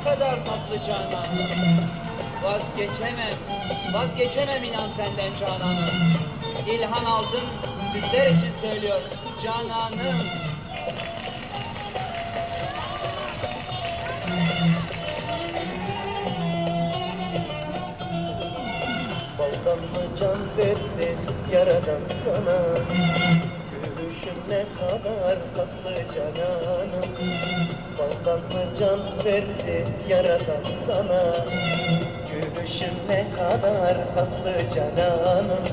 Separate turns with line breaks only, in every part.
ne kadar tatlı canan Vazgeçemem, vazgeçemem inan senden cananım İlhan aldın, bizler için söylüyor cananım
ne kadar tatlı cananım. Baldan mı can verdi yaradan sana? Gülüşün ne kadar tatlı cananım.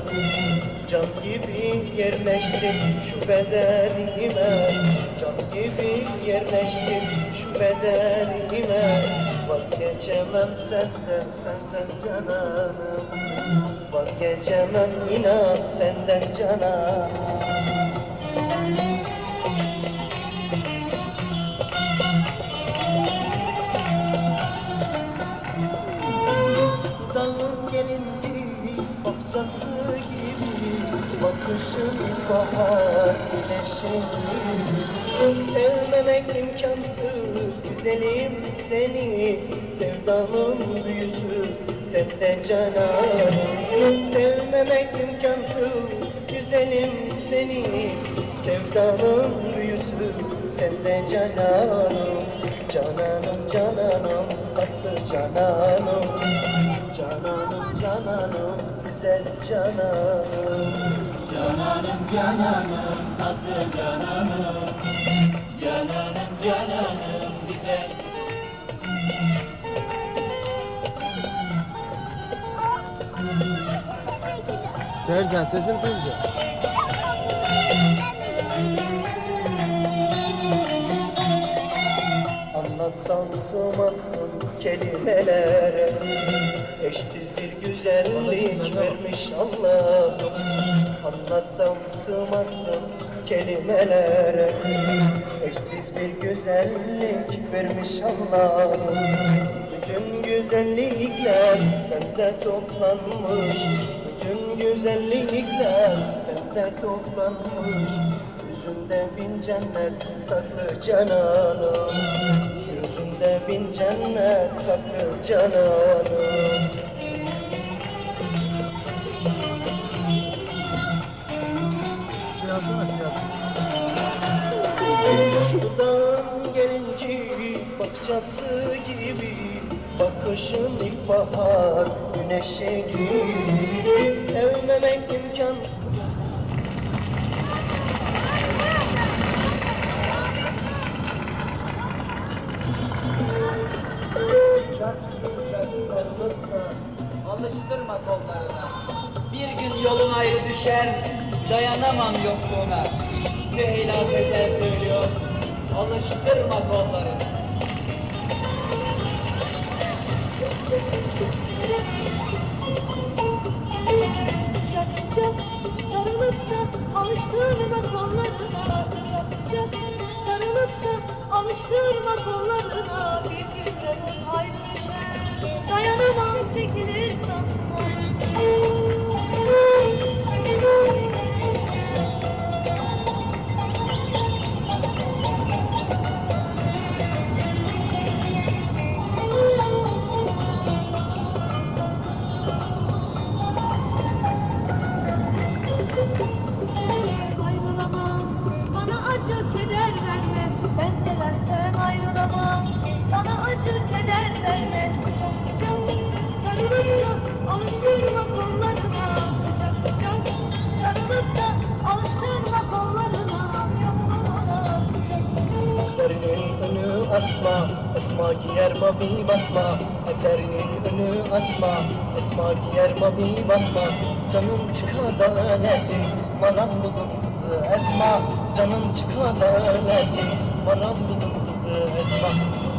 Can gibi yerleştin şu bedenime Can gibi yerleştin şu bedenime Vazgeçemem senden, senden cananım. Vazgeçemem inan senden cananım Dağın gelinci bahçesi gibi Bakışın bahar güneşin gibi Sevmemek imkansız güzelim seni. Sevdanın büyüsü sende cananım Sevmemek imkansız güzelim seni Sevdanın büyüsü sende cananım Cananım cananım tatlı cananım. Cananım cananım güzel cananım.
Cananım cananım tatlı cananım. Cananım cananım bize
Sercan sesini duyunca.
Anlatsam sığmazsın kelimelere. Eşsiz bir güzellik vermiş Allah'ım. Anlatsam sığmazsın kelimelere. Eşsiz bir güzellik vermiş Allah'ım. Bütün güzellikler sende toplanmış. Bütün güzellikler sende toplanmış. Yüzünde bin cennet saklı cananım Yüzünde bin cennet saklı cananım
Şey yazsana şey yazsana.
Dudağın gelinci bahçesi gibi Bakışın ilkbahar güneşi gibi Sevmemek imkansız
Alıştırma kollarına. Bir gün yolun ayrı düşer Dayanamam yokluğuna. Süheyla Tezer söylüyor Alıştırma kollarına
Sıcak sıcak sarılıp da alıştırma kollarına. Sıcak sıcak sarılıp da alıştırma kollarına. Bir gün yolun ayrı düşer Dayanamam çekilir Thank you. Alıştırma kollarına
asma, giyer mavi basma. Ellerinin önü asma Esma giyer mavi basma. Canın çıkar da ölesin Marambuzun kızı Esma. Canın çıkar da ölesin Marambuzun kızı Esma.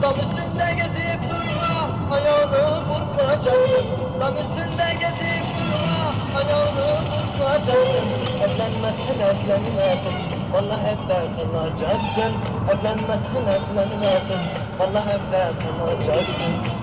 Dam üstünde gezip durma Ayağını burkacaksın Dam üstünde gezip durma Ayağını burkacaksın Evlenmezsen evlenme kız. Vallahi evde kalacaksın Evlenmezsen evlenme kız. Vallahi evde kalacaksın